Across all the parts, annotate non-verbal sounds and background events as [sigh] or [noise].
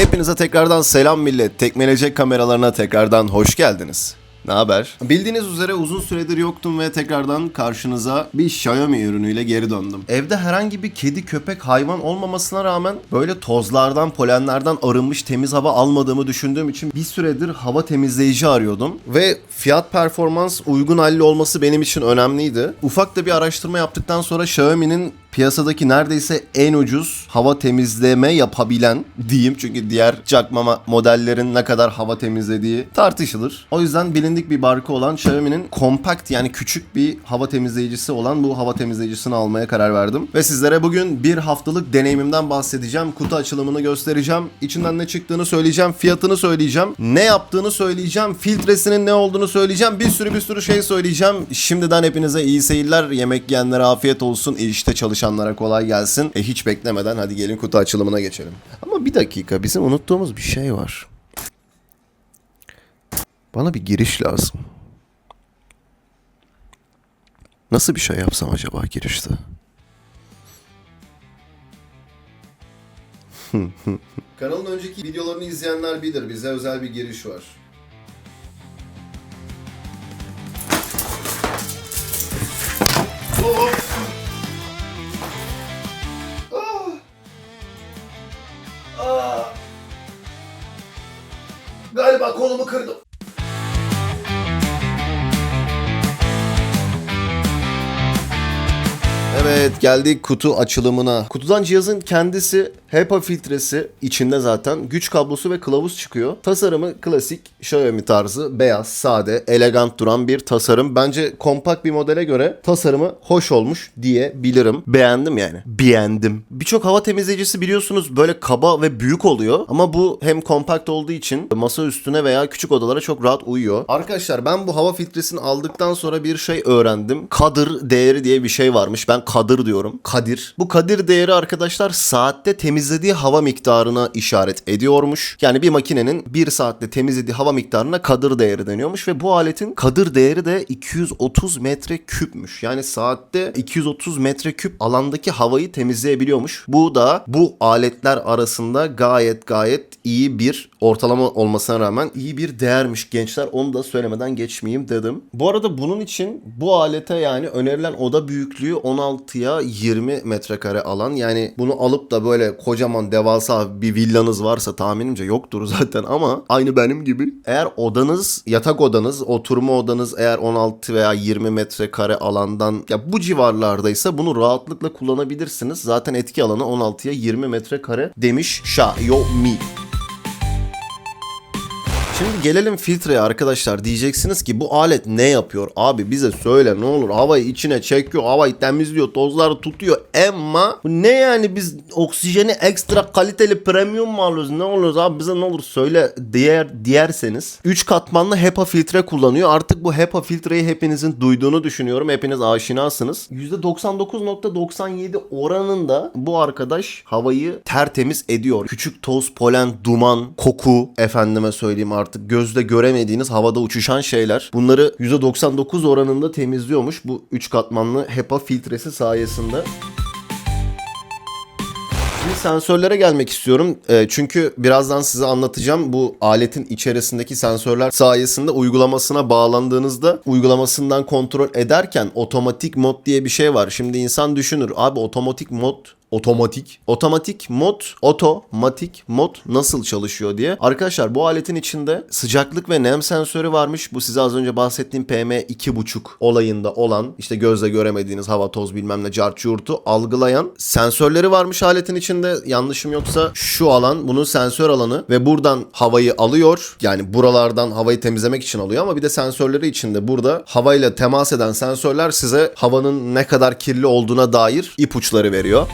Hepinize tekrardan selam millet. Tekmelecek kameralarına tekrardan hoş geldiniz. Ne haber? Bildiğiniz üzere uzun süredir yoktum ve tekrardan karşınıza bir Xiaomi ürünüyle geri döndüm. Evde herhangi bir kedi, köpek, hayvan olmamasına rağmen böyle tozlardan, polenlerden arınmış temiz hava almadığımı düşündüğüm için bir süredir hava temizleyici arıyordum. Ve fiyat performans uygun halli olması benim için önemliydi. Ufak da bir araştırma yaptıktan sonra Xiaomi'nin piyasadaki neredeyse en ucuz hava temizleme yapabilen diyeyim çünkü diğer çakma modellerin ne kadar hava temizlediği tartışılır. O yüzden bilindik bir marka olan Xiaomi'nin kompakt yani küçük bir hava temizleyicisi olan bu hava temizleyicisini almaya karar verdim. Ve sizlere bugün bir haftalık deneyimimden bahsedeceğim. Kutu açılımını göstereceğim. İçinden ne çıktığını söyleyeceğim. Fiyatını söyleyeceğim. Ne yaptığını söyleyeceğim. Filtresinin ne olduğunu söyleyeceğim. Bir sürü bir sürü şey söyleyeceğim. Şimdiden hepinize iyi seyirler. Yemek yiyenlere afiyet olsun. İşte çalışanlara kolay gelsin. E hiç beklemeden hadi gelin kutu açılımına geçelim. Ama bir dakika bizim unuttuğumuz bir şey var. Bana bir giriş lazım. Nasıl bir şey yapsam acaba girişte? [laughs] Kanalın önceki videolarını izleyenler bilir. Bize özel bir giriş var. Evet geldik kutu açılımına. Kutudan cihazın kendisi HEPA filtresi içinde zaten güç kablosu ve kılavuz çıkıyor. Tasarımı klasik Xiaomi tarzı beyaz, sade, elegant duran bir tasarım. Bence kompakt bir modele göre tasarımı hoş olmuş diyebilirim. Beğendim yani. Beğendim. Birçok hava temizleyicisi biliyorsunuz böyle kaba ve büyük oluyor. Ama bu hem kompakt olduğu için masa üstüne veya küçük odalara çok rahat uyuyor. Arkadaşlar ben bu hava filtresini aldıktan sonra bir şey öğrendim. Kadır değeri diye bir şey varmış. Ben kadır diyorum. Kadir. Bu kadir değeri arkadaşlar saatte temizlediği hava miktarına işaret ediyormuş. Yani bir makinenin bir saatte temizlediği hava miktarına kadır değeri deniyormuş ve bu aletin kadır değeri de 230 metre küpmüş. Yani saatte 230 metre küp alandaki havayı temizleyebiliyormuş. Bu da bu aletler arasında gayet gayet iyi bir ortalama olmasına rağmen iyi bir değermiş gençler. Onu da söylemeden geçmeyeyim dedim. Bu arada bunun için bu alete yani önerilen oda büyüklüğü 16'ya 20 metrekare alan. Yani bunu alıp da böyle kocaman devasa bir villanız varsa tahminimce yoktur zaten ama aynı benim gibi. Eğer odanız yatak odanız oturma odanız eğer 16 veya 20 metrekare alandan ya bu civarlardaysa bunu rahatlıkla kullanabilirsiniz. Zaten etki alanı 16'ya 20 metrekare demiş Xiaomi. Şimdi gelelim filtreye arkadaşlar. Diyeceksiniz ki bu alet ne yapıyor? Abi bize söyle ne olur. Havayı içine çekiyor, havayı temizliyor, tozları tutuyor. Ama bu ne yani biz oksijeni ekstra kaliteli premium mu alıyoruz? Ne oluyoruz abi bize ne olur söyle diğer diyerseniz. 3 katmanlı HEPA filtre kullanıyor. Artık bu HEPA filtreyi hepinizin duyduğunu düşünüyorum. Hepiniz aşinasınız. %99.97 oranında bu arkadaş havayı tertemiz ediyor. Küçük toz, polen, duman, koku efendime söyleyeyim artık gözle göremediğiniz havada uçuşan şeyler. Bunları %99 oranında temizliyormuş bu 3 katmanlı HEPA filtresi sayesinde. Şimdi sensörlere gelmek istiyorum. Ee, çünkü birazdan size anlatacağım. Bu aletin içerisindeki sensörler sayesinde uygulamasına bağlandığınızda uygulamasından kontrol ederken otomatik mod diye bir şey var. Şimdi insan düşünür. Abi otomatik mod otomatik. Otomatik mod, otomatik mod nasıl çalışıyor diye. Arkadaşlar bu aletin içinde sıcaklık ve nem sensörü varmış. Bu size az önce bahsettiğim PM2.5 olayında olan işte gözle göremediğiniz hava, toz bilmem ne cart yurtu algılayan sensörleri varmış aletin içinde. Yanlışım yoksa şu alan bunun sensör alanı ve buradan havayı alıyor. Yani buralardan havayı temizlemek için alıyor ama bir de sensörleri içinde burada havayla temas eden sensörler size havanın ne kadar kirli olduğuna dair ipuçları veriyor.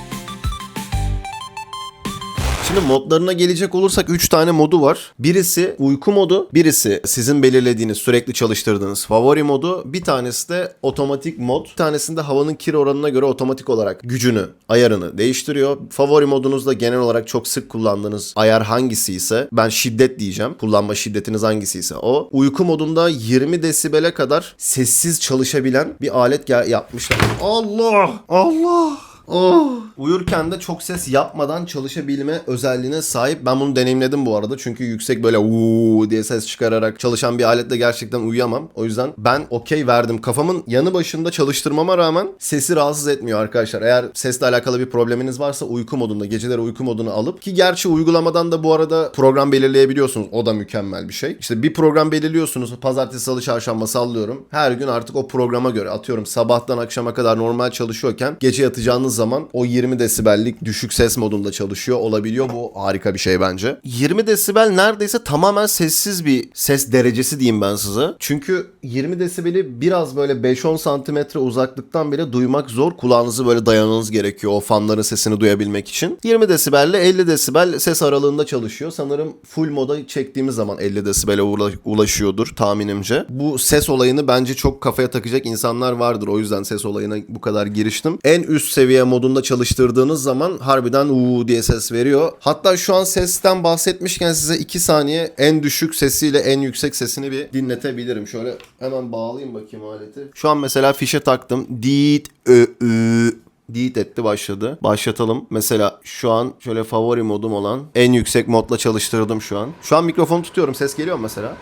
Şimdi modlarına gelecek olursak 3 tane modu var. Birisi uyku modu, birisi sizin belirlediğiniz, sürekli çalıştırdığınız favori modu, bir tanesi de otomatik mod. Bir tanesinde havanın kir oranına göre otomatik olarak gücünü, ayarını değiştiriyor. Favori modunuzda genel olarak çok sık kullandığınız ayar hangisi ise ben şiddet diyeceğim. Kullanma şiddetiniz hangisi ise o. Uyku modunda 20 desibele kadar sessiz çalışabilen bir alet yapmışlar. Allah! Allah! Oh. Uyurken de çok ses yapmadan çalışabilme özelliğine sahip. Ben bunu deneyimledim bu arada. Çünkü yüksek böyle uuu diye ses çıkararak çalışan bir aletle gerçekten uyuyamam. O yüzden ben okey verdim. Kafamın yanı başında çalıştırmama rağmen sesi rahatsız etmiyor arkadaşlar. Eğer sesle alakalı bir probleminiz varsa uyku modunda, geceleri uyku modunu alıp ki gerçi uygulamadan da bu arada program belirleyebiliyorsunuz. O da mükemmel bir şey. İşte bir program belirliyorsunuz. Pazartesi, salı, çarşamba sallıyorum. Her gün artık o programa göre atıyorum sabahtan akşama kadar normal çalışıyorken gece yatacağınız zaman o 20 desibellik düşük ses modunda çalışıyor olabiliyor. Bu harika bir şey bence. 20 desibel neredeyse tamamen sessiz bir ses derecesi diyeyim ben size. Çünkü 20 desibeli biraz böyle 5-10 santimetre uzaklıktan bile duymak zor. Kulağınızı böyle dayanmanız gerekiyor o fanların sesini duyabilmek için. 20 desibelle 50 desibel ses aralığında çalışıyor. Sanırım full moda çektiğimiz zaman 50 desibele ula- ulaşıyordur tahminimce. Bu ses olayını bence çok kafaya takacak insanlar vardır. O yüzden ses olayına bu kadar giriştim. En üst seviye modunda çalıştırdığınız zaman harbiden uuu diye ses veriyor. Hatta şu an sesten bahsetmişken size 2 saniye en düşük sesiyle en yüksek sesini bir dinletebilirim. Şöyle hemen bağlayayım bakayım aleti. Şu an mesela fişe taktım. Dit ö ü Deet etti başladı. Başlatalım. Mesela şu an şöyle favori modum olan en yüksek modla çalıştırdım şu an. Şu an mikrofonu tutuyorum. Ses geliyor mesela?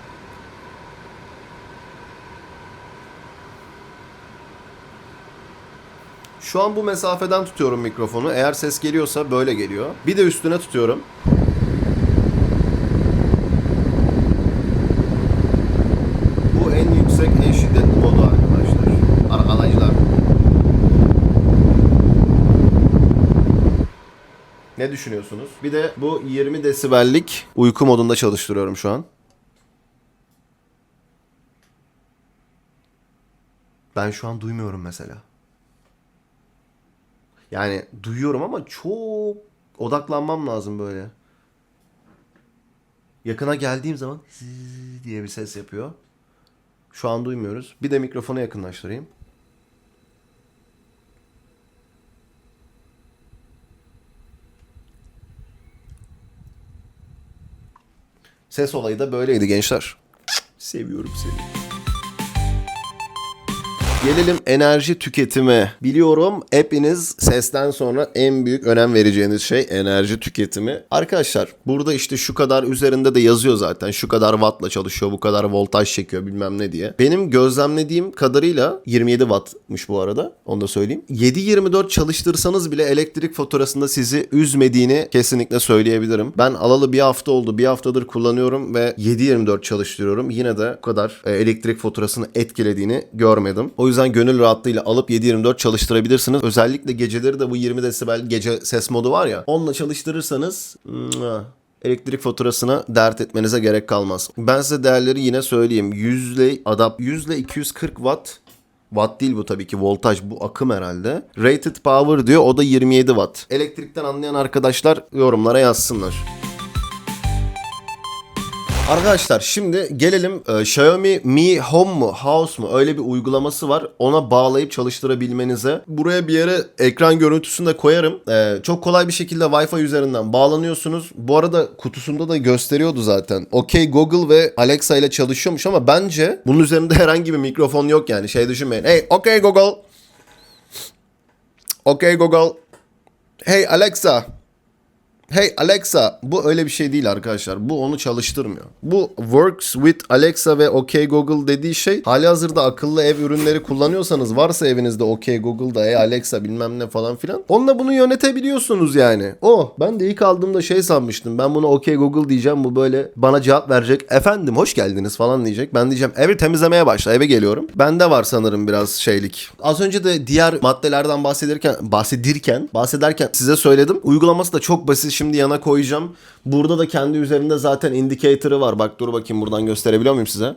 Şu an bu mesafeden tutuyorum mikrofonu. Eğer ses geliyorsa böyle geliyor. Bir de üstüne tutuyorum. Bu en yüksek, en şiddetli modu arkadaşlar. Arkadaşlar. Ne düşünüyorsunuz? Bir de bu 20 desibellik uyku modunda çalıştırıyorum şu an. Ben şu an duymuyorum mesela. Yani duyuyorum ama çok odaklanmam lazım böyle. Yakına geldiğim zaman diye bir ses yapıyor. Şu an duymuyoruz. Bir de mikrofonu yakınlaştırayım. Ses olayı da böyleydi gençler. Seviyorum seni. Gelelim enerji tüketimi. Biliyorum hepiniz sesten sonra en büyük önem vereceğiniz şey enerji tüketimi. Arkadaşlar burada işte şu kadar üzerinde de yazıyor zaten. Şu kadar wattla çalışıyor, bu kadar voltaj çekiyor bilmem ne diye. Benim gözlemlediğim kadarıyla 27 wattmış bu arada. Onu da söyleyeyim. 7-24 çalıştırsanız bile elektrik faturasında sizi üzmediğini kesinlikle söyleyebilirim. Ben alalı bir hafta oldu. Bir haftadır kullanıyorum ve 7-24 çalıştırıyorum. Yine de bu kadar e, elektrik faturasını etkilediğini görmedim. O yüzden gönül rahatlığıyla alıp 7-24 çalıştırabilirsiniz. Özellikle geceleri de bu 20 desibel gece ses modu var ya. Onunla çalıştırırsanız elektrik faturasına dert etmenize gerek kalmaz. Ben size değerleri yine söyleyeyim. Yüzle adap yüzle 240 watt Watt değil bu tabii ki voltaj bu akım herhalde. Rated power diyor o da 27 watt. Elektrikten anlayan arkadaşlar yorumlara yazsınlar. Arkadaşlar şimdi gelelim e, Xiaomi Mi Home mu House mu öyle bir uygulaması var. Ona bağlayıp çalıştırabilmenize. Buraya bir yere ekran görüntüsünü de koyarım. E, çok kolay bir şekilde Wi-Fi üzerinden bağlanıyorsunuz. Bu arada kutusunda da gösteriyordu zaten. OK Google ve Alexa ile çalışıyormuş ama bence bunun üzerinde [laughs] herhangi bir mikrofon yok yani. Şey düşünmeyin. Hey OK Google. OK Google. Hey Alexa. Hey Alexa bu öyle bir şey değil arkadaşlar. Bu onu çalıştırmıyor. Bu works with Alexa ve OK Google dediği şey hali hazırda akıllı ev ürünleri kullanıyorsanız varsa evinizde OK Google'da hey Alexa bilmem ne falan filan. Onunla bunu yönetebiliyorsunuz yani. Oh ben de ilk aldığımda şey sanmıştım. Ben bunu OK Google diyeceğim bu böyle bana cevap verecek. Efendim hoş geldiniz falan diyecek. Ben diyeceğim evi temizlemeye başla eve geliyorum. Bende var sanırım biraz şeylik. Az önce de diğer maddelerden bahsederken bahsedirken bahsederken size söyledim. Uygulaması da çok basit şimdi yana koyacağım. Burada da kendi üzerinde zaten indicator'ı var. Bak dur bakayım buradan gösterebiliyor muyum size?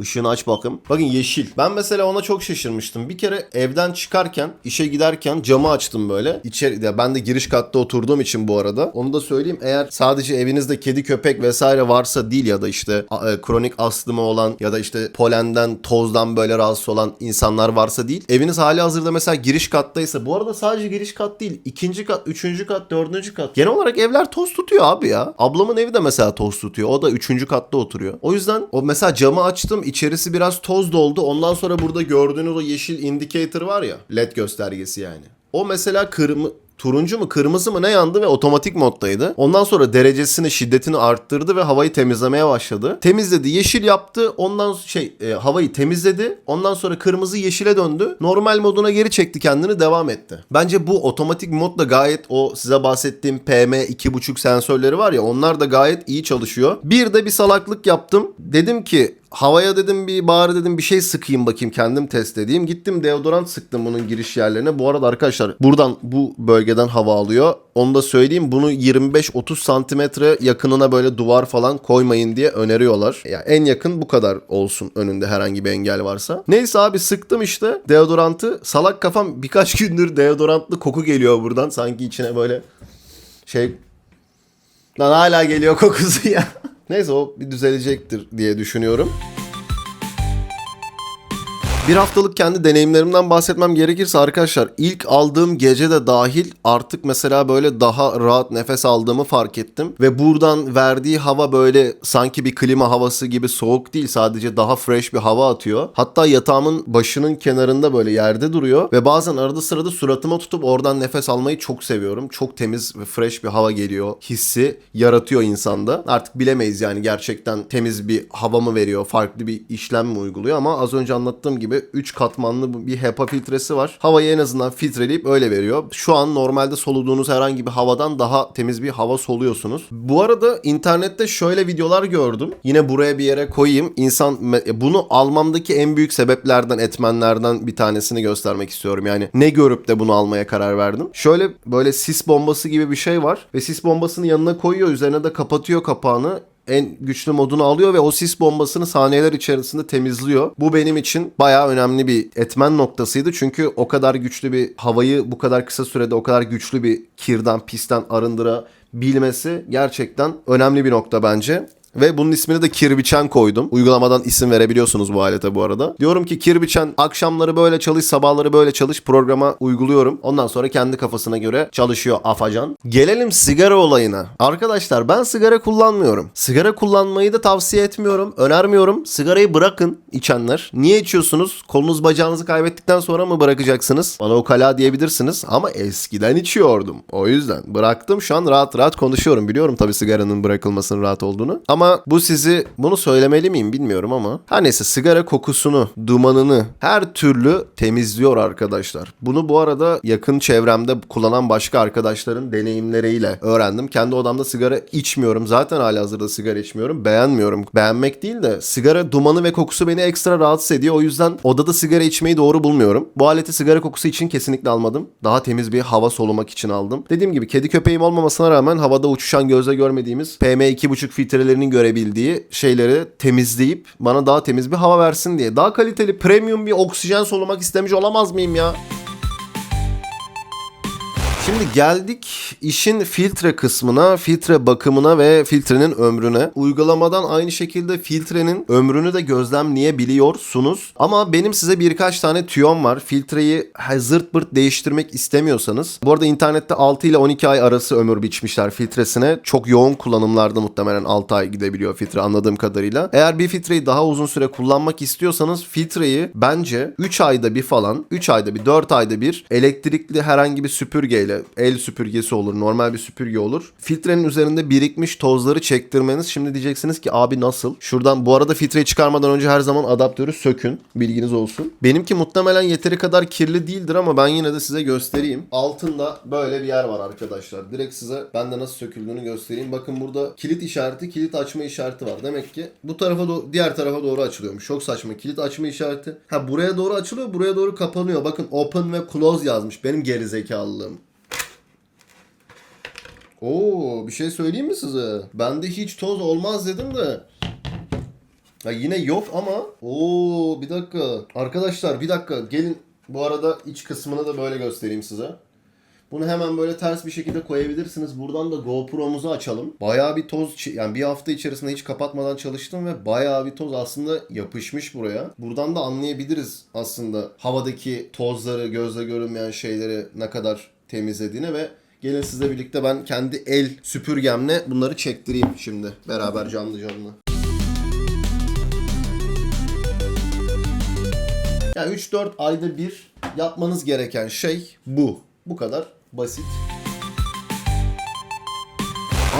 Işığını aç bakayım. Bakın yeşil. Ben mesela ona çok şaşırmıştım. Bir kere evden çıkarken, işe giderken camı açtım böyle. İçeri, ya ben de giriş katta oturduğum için bu arada. Onu da söyleyeyim. Eğer sadece evinizde kedi, köpek vesaire varsa değil ya da işte e, kronik astımı olan ya da işte polenden, tozdan böyle rahatsız olan insanlar varsa değil. Eviniz hali hazırda mesela giriş kattaysa. Bu arada sadece giriş kat değil. ikinci kat, üçüncü kat, dördüncü kat. Genel olarak evler toz tutuyor abi ya. Ablamın evi de mesela toz tutuyor. O da üçüncü katta oturuyor. O yüzden o mesela camı açtım. İçerisi biraz toz doldu. Ondan sonra burada gördüğünüz o yeşil indicator var ya. LED göstergesi yani. O mesela kırmızı turuncu mu kırmızı mı ne yandı ve otomatik moddaydı. Ondan sonra derecesini şiddetini arttırdı ve havayı temizlemeye başladı. Temizledi yeşil yaptı ondan şey e, havayı temizledi. Ondan sonra kırmızı yeşile döndü. Normal moduna geri çekti kendini devam etti. Bence bu otomatik modda gayet o size bahsettiğim PM 2.5 sensörleri var ya onlar da gayet iyi çalışıyor. Bir de bir salaklık yaptım. Dedim ki havaya dedim bir bari dedim bir şey sıkayım bakayım kendim test edeyim. Gittim deodorant sıktım bunun giriş yerlerine. Bu arada arkadaşlar buradan bu bölgeden hava alıyor. Onu da söyleyeyim bunu 25-30 santimetre yakınına böyle duvar falan koymayın diye öneriyorlar. Ya en yakın bu kadar olsun önünde herhangi bir engel varsa. Neyse abi sıktım işte deodorantı. Salak kafam birkaç [laughs] gündür deodorantlı koku geliyor buradan. Sanki içine böyle şey Lan hala geliyor kokusu ya. Neyse o bir düzelecektir diye düşünüyorum. Bir haftalık kendi deneyimlerimden bahsetmem gerekirse arkadaşlar ilk aldığım gece de dahil artık mesela böyle daha rahat nefes aldığımı fark ettim. Ve buradan verdiği hava böyle sanki bir klima havası gibi soğuk değil sadece daha fresh bir hava atıyor. Hatta yatağımın başının kenarında böyle yerde duruyor. Ve bazen arada sırada suratıma tutup oradan nefes almayı çok seviyorum. Çok temiz ve fresh bir hava geliyor. Hissi yaratıyor insanda. Artık bilemeyiz yani gerçekten temiz bir hava mı veriyor, farklı bir işlem mi uyguluyor ama az önce anlattığım gibi 3 katmanlı bir HEPA filtresi var. Havayı en azından filtreleyip öyle veriyor. Şu an normalde soluduğunuz herhangi bir havadan daha temiz bir hava soluyorsunuz. Bu arada internette şöyle videolar gördüm. Yine buraya bir yere koyayım. İnsan bunu almamdaki en büyük sebeplerden, etmenlerden bir tanesini göstermek istiyorum. Yani ne görüp de bunu almaya karar verdim. Şöyle böyle sis bombası gibi bir şey var ve sis bombasını yanına koyuyor, üzerine de kapatıyor kapağını en güçlü modunu alıyor ve o sis bombasını saniyeler içerisinde temizliyor. Bu benim için bayağı önemli bir etmen noktasıydı. Çünkü o kadar güçlü bir havayı bu kadar kısa sürede o kadar güçlü bir kirden, pisten arındırabilmesi gerçekten önemli bir nokta bence. Ve bunun ismini de Kirbiçen koydum. Uygulamadan isim verebiliyorsunuz bu alete bu arada. Diyorum ki Kirbiçen akşamları böyle çalış, sabahları böyle çalış programa uyguluyorum. Ondan sonra kendi kafasına göre çalışıyor afacan. Gelelim sigara olayına. Arkadaşlar ben sigara kullanmıyorum. Sigara kullanmayı da tavsiye etmiyorum. Önermiyorum. Sigarayı bırakın içenler. Niye içiyorsunuz? Kolunuz bacağınızı kaybettikten sonra mı bırakacaksınız? Bana o kala diyebilirsiniz. Ama eskiden içiyordum. O yüzden bıraktım. Şu an rahat rahat konuşuyorum. Biliyorum tabii sigaranın bırakılmasının rahat olduğunu. Ama bu sizi bunu söylemeli miyim bilmiyorum ama. Her neyse sigara kokusunu, dumanını her türlü temizliyor arkadaşlar. Bunu bu arada yakın çevremde kullanan başka arkadaşların deneyimleriyle öğrendim. Kendi odamda sigara içmiyorum. Zaten hala hazırda sigara içmiyorum. Beğenmiyorum. Beğenmek değil de sigara dumanı ve kokusu beni ekstra rahatsız ediyor. O yüzden odada sigara içmeyi doğru bulmuyorum. Bu aleti sigara kokusu için kesinlikle almadım. Daha temiz bir hava solumak için aldım. Dediğim gibi kedi köpeğim olmamasına rağmen havada uçuşan gözle görmediğimiz PM2.5 filtrelerinin görebildiği şeyleri temizleyip bana daha temiz bir hava versin diye. Daha kaliteli premium bir oksijen solumak istemiş olamaz mıyım ya? Şimdi geldik işin filtre kısmına, filtre bakımına ve filtrenin ömrüne. Uygulamadan aynı şekilde filtrenin ömrünü de gözlemleyebiliyorsunuz. Ama benim size birkaç tane tüyom var. Filtreyi zırt pırt değiştirmek istemiyorsanız. Bu arada internette 6 ile 12 ay arası ömür biçmişler filtresine. Çok yoğun kullanımlarda muhtemelen 6 ay gidebiliyor filtre anladığım kadarıyla. Eğer bir filtreyi daha uzun süre kullanmak istiyorsanız filtreyi bence 3 ayda bir falan, 3 ayda bir, 4 ayda bir elektrikli herhangi bir süpürgeyle el süpürgesi olur, normal bir süpürge olur. Filtrenin üzerinde birikmiş tozları çektirmeniz. Şimdi diyeceksiniz ki abi nasıl? Şuradan bu arada filtreyi çıkarmadan önce her zaman adaptörü sökün. Bilginiz olsun. Benimki muhtemelen yeteri kadar kirli değildir ama ben yine de size göstereyim. Altında böyle bir yer var arkadaşlar. Direkt size ben de nasıl söküldüğünü göstereyim. Bakın burada kilit işareti, kilit açma işareti var. Demek ki bu tarafa do- diğer tarafa doğru açılıyormuş. Çok saçma. Kilit açma işareti. Ha buraya doğru açılıyor, buraya doğru kapanıyor. Bakın open ve close yazmış. Benim gerizekalılığım. Oo bir şey söyleyeyim mi size? Bende hiç toz olmaz dedim de. Ya yine yok ama. Oo bir dakika. Arkadaşlar bir dakika gelin. Bu arada iç kısmını da böyle göstereyim size. Bunu hemen böyle ters bir şekilde koyabilirsiniz. Buradan da GoPro'muzu açalım. Bayağı bir toz yani bir hafta içerisinde hiç kapatmadan çalıştım ve bayağı bir toz aslında yapışmış buraya. Buradan da anlayabiliriz aslında havadaki tozları, gözle görünmeyen şeyleri ne kadar temizlediğini ve gelin sizle birlikte ben kendi el süpürgemle bunları çektireyim şimdi beraber canlı canlı. Yani 3-4 ayda bir yapmanız gereken şey bu. Bu kadar basit.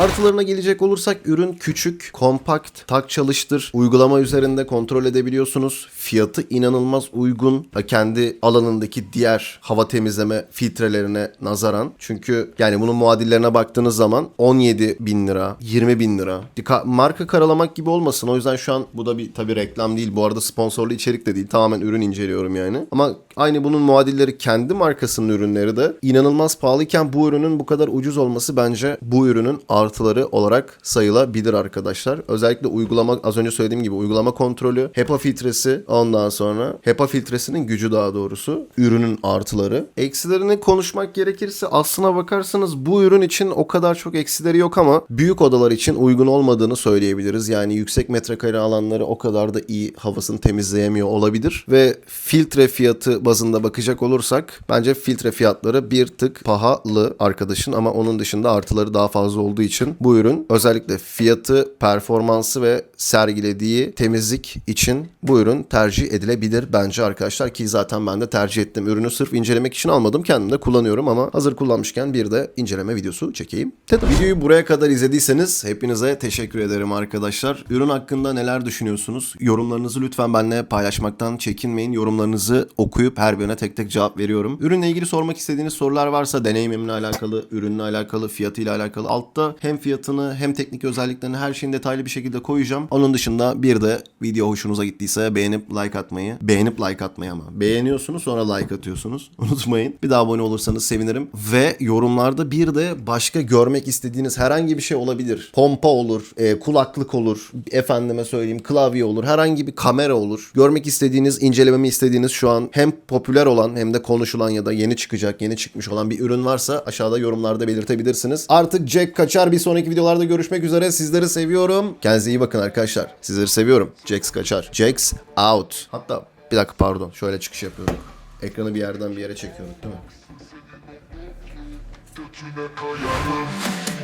Artılarına gelecek olursak ürün küçük, kompakt, tak çalıştır, uygulama üzerinde kontrol edebiliyorsunuz. Fiyatı inanılmaz uygun kendi alanındaki diğer hava temizleme filtrelerine nazaran. Çünkü yani bunun muadillerine baktığınız zaman 17 bin lira, 20 bin lira. Marka karalamak gibi olmasın. O yüzden şu an bu da bir tabii reklam değil. Bu arada sponsorlu içerik de değil. Tamamen ürün inceliyorum yani. Ama aynı bunun muadilleri kendi markasının ürünleri de inanılmaz pahalıyken bu ürünün bu kadar ucuz olması bence bu ürünün artıları olarak sayılabilir arkadaşlar. Özellikle uygulama az önce söylediğim gibi uygulama kontrolü, HEPA filtresi ondan sonra HEPA filtresinin gücü daha doğrusu ürünün artıları. Eksilerini konuşmak gerekirse aslına bakarsanız bu ürün için o kadar çok eksileri yok ama büyük odalar için uygun olmadığını söyleyebiliriz. Yani yüksek metrekare alanları o kadar da iyi havasını temizleyemiyor olabilir ve filtre fiyatı bazında bakacak olursak bence filtre fiyatları bir tık pahalı arkadaşın ama onun dışında artıları daha fazla olduğu için bu ürün özellikle fiyatı, performansı ve sergilediği temizlik için bu ürün tercih edilebilir bence arkadaşlar ki zaten ben de tercih ettim. Ürünü sırf incelemek için almadım. Kendim de kullanıyorum ama hazır kullanmışken bir de inceleme videosu çekeyim. Dedim. Videoyu buraya kadar izlediyseniz hepinize teşekkür ederim arkadaşlar. Ürün hakkında neler düşünüyorsunuz? Yorumlarınızı lütfen benimle paylaşmaktan çekinmeyin. Yorumlarınızı okuyup her birine tek tek cevap veriyorum. Ürünle ilgili sormak istediğiniz sorular varsa deneyimimle alakalı, ürünle alakalı, fiyatıyla alakalı altta hem fiyatını hem teknik özelliklerini her şeyin detaylı bir şekilde koyacağım. Onun dışında bir de video hoşunuza gittiyse beğenip like atmayı, beğenip like atmayı ama beğeniyorsunuz sonra like atıyorsunuz. [laughs] Unutmayın. Bir daha abone olursanız sevinirim. Ve yorumlarda bir de başka görmek istediğiniz herhangi bir şey olabilir. Pompa olur, e, kulaklık olur, efendime söyleyeyim klavye olur, herhangi bir kamera olur. Görmek istediğiniz, incelememi istediğiniz şu an hem popüler olan hem de konuşulan ya da yeni çıkacak, yeni çıkmış olan bir ürün varsa aşağıda yorumlarda belirtebilirsiniz. Artık Jack kaçar. Bir sonraki videolarda görüşmek üzere. Sizleri seviyorum. Kendinize iyi bakın arkadaşlar. Sizleri seviyorum. Jax kaçar. Jax out. Hatta bir dakika pardon. Şöyle çıkış yapıyorum. Ekranı bir yerden bir yere çekiyorum değil mi?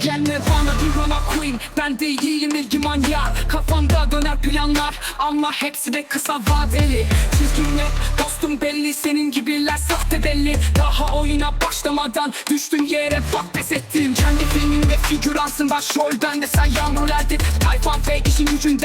Gelme bana bir rama queen. Ben değilim ilgi manyak Kafamda döner planlar. Ama hepsi de kısa vadeli. Çizgim yok dostum belli Senin gibiler sahte belli. Daha oyuna başlamadan Düştün yere bak pes ettim. Kendi filmin ve figüransın başrol bende. Sen yağmur erdi Tayfan fake işin gücün der